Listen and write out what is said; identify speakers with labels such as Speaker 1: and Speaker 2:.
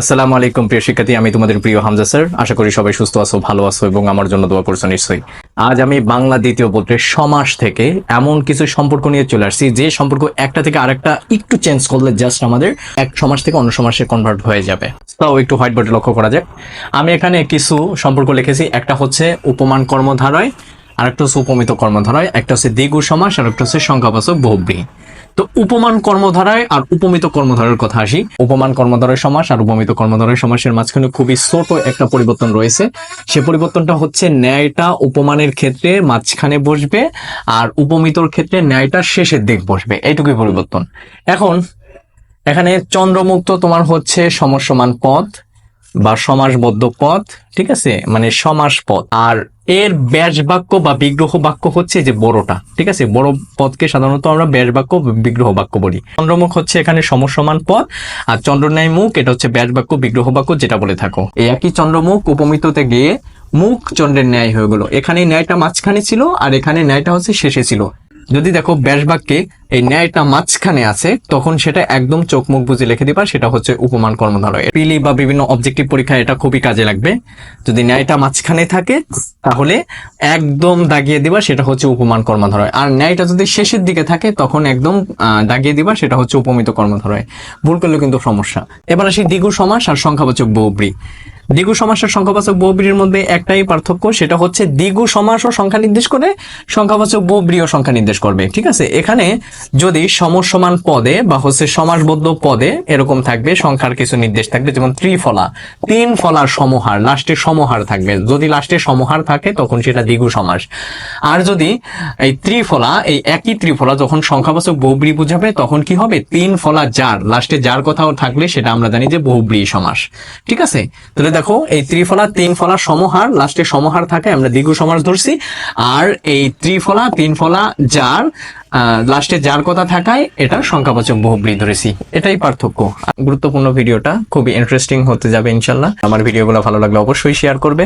Speaker 1: আসসালামু আলাইকুম, প্রিয় শিক্ষার্থী। আমি তোমাদের প্রিয় হামজা স্যার। আশা করি সবাই সুস্থ আছো, ভালো আছো এবং আমার জন্য দোয়া করছ নিশ্চয়ই। আজ আমি বাংলা দ্বিতীয় পত্রের সমাস থেকে এমন কিছু সম্পর্ক নিয়ে চলে আসছি, যে সম্পর্ক একটা থেকে আরেকটা একটু চেঞ্জ করলে জাস্ট আমাদের এক সমাস থেকে অন্য সমাসে কনভার্ট হয়ে যাবে। তাও একটু হোয়াইট বোর্ডে লক্ষ্য করা যাক। আমি এখানে কিছু সম্পর্ক লিখেছি। একটা হচ্ছে উপমান কর্মধারয়, আরেকটা হচ্ছে উপমিত কর্মধারয়, একটা হচ্ছে দ্বিগু সমাস আর একটা হচ্ছে সংখ্যাবাচক বহুব্রী। তো উপমান কর্মধারায় আর উপমিত কর্মধারের কথা আসি। উপমান কর্মধারয় সমাস আর উপমিত কর্মধারয় সমাসের মাঝখানে খুবই ছোট একটা পরিবর্তন রয়েছে। সে পরিবর্তনটা হচ্ছে ন্যায়টা উপমানের ক্ষেত্রে মাঝখানে বসবে আর উপমিতর ক্ষেত্রে ন্যায়টা শেষের দিক বসবে। এইটুকুই পরিবর্তন। এখন, এখানে চন্দ্রমুক্ত তোমার হচ্ছে সমস্যমান পদ। বা সমাসবদ্ধ পদ ঠিক আছে? মানে সমাস পদ আর এর ব্যাস বাক্য বা বিগ্রহ বাক্য হচ্ছে যে বড়টা, ঠিক আছে? বড় পদকে সাধারণত আমরা ব্যাস বাক্য বিগ্রহ বাক্য বলি। চন্দ্রমুখ হচ্ছে এখানে সমসমান পদ আর চন্দ্রন্যায় মুখ এটা হচ্ছে ব্যাস বাক্য, বিগ্রহ বাক্য, যেটা বলে থাকো। এই একই চন্দ্রমুখ উপমিততে গিয়ে মুখ চন্দ্রের ন্যায় হয়ে গেল। এখানে ন্যায়টা মাঝখানে ছিল, আর এখানে ন্যায়টা হচ্ছে শেষে ছিল। যদি দেখো ব্যাস এই ন্যায়টা মাঝখানে আছে, তখন সেটা একদম চোখ মুখ বুঝে লিখে দিবা, সেটা হচ্ছে উপমান কর্মধারয়। পিলি বা বিভিন্ন অবজেক্টিভ পরীক্ষায় এটা খুবই কাজে লাগবে। যদি ন্যায়টা মাঝখানে থাকে, তাহলে একদম দাগিয়ে দিবা, সেটা হচ্ছে উপমান কর্মধারয়। আর ন্যায়টা যদি শেষের দিকে থাকে, তখন একদম দাগিয়ে দিবা, সেটা হচ্ছে উপমিত কর্মধারয়। ভুল করলে কিন্তু সমস্যা। এবার আসি দ্বিগু সমাস আর সংখ্যাবাচক বহুব্রী। দ্বিগু সমাস আর সংখ্যাবাচক বহুব্রীর মধ্যে একটাই পার্থক্য, সেটা হচ্ছে দ্বিগু সমাস ও সংখ্যা নির্দেশ করে সংখ্যাবাচক বহুব্রী ও সংখ্যা নির্দেশ করবে, ঠিক আছে? এখানে যদি সমসমান পদে বা হচ্ছে সমাসবদ্ধ পদে এরকম থাকবে, সংখ্যার কিছু নির্দেশ থাকবে, যেমন ত্রিফলা। তিন ফলার সমহার, লাস্টে সমহার থাকবে। যদি লাস্টে সমহার থাকে, তখন সেটা দ্বিগু সমাস। আর যদি এই ত্রিফলা, এই একই ত্রিফলা যখন সংখ্যাবাচক বহুব্রী বুঝাবে, তখন কি হবে? তিন ফলা যার, লাস্টে যার কথাও থাকলে সেটা আমরা জানি যে বহুব্রী সমাস, ঠিক আছে? তাহলে দেখো, এই ত্রিফলা তিন ফলা সমহার লাস্টে সমহার থাকে, আমরা দ্বিগু সমাস ধরছি, আর এই ত্রিফলা তিন ফলা যার লাস্টে যার কথা থাকায়, এটা সংখ্যাবাচক বহুব্রী ধরেছি। এটাই পার্থক্য। গুরুত্বপূর্ণ ভিডিওটা খুবই ইন্টারেস্টিং হতে যাবে, ইনশাল্লাহ। আমার ভিডিওগুলো ভালো লাগলে অবশ্যই শেয়ার করবে।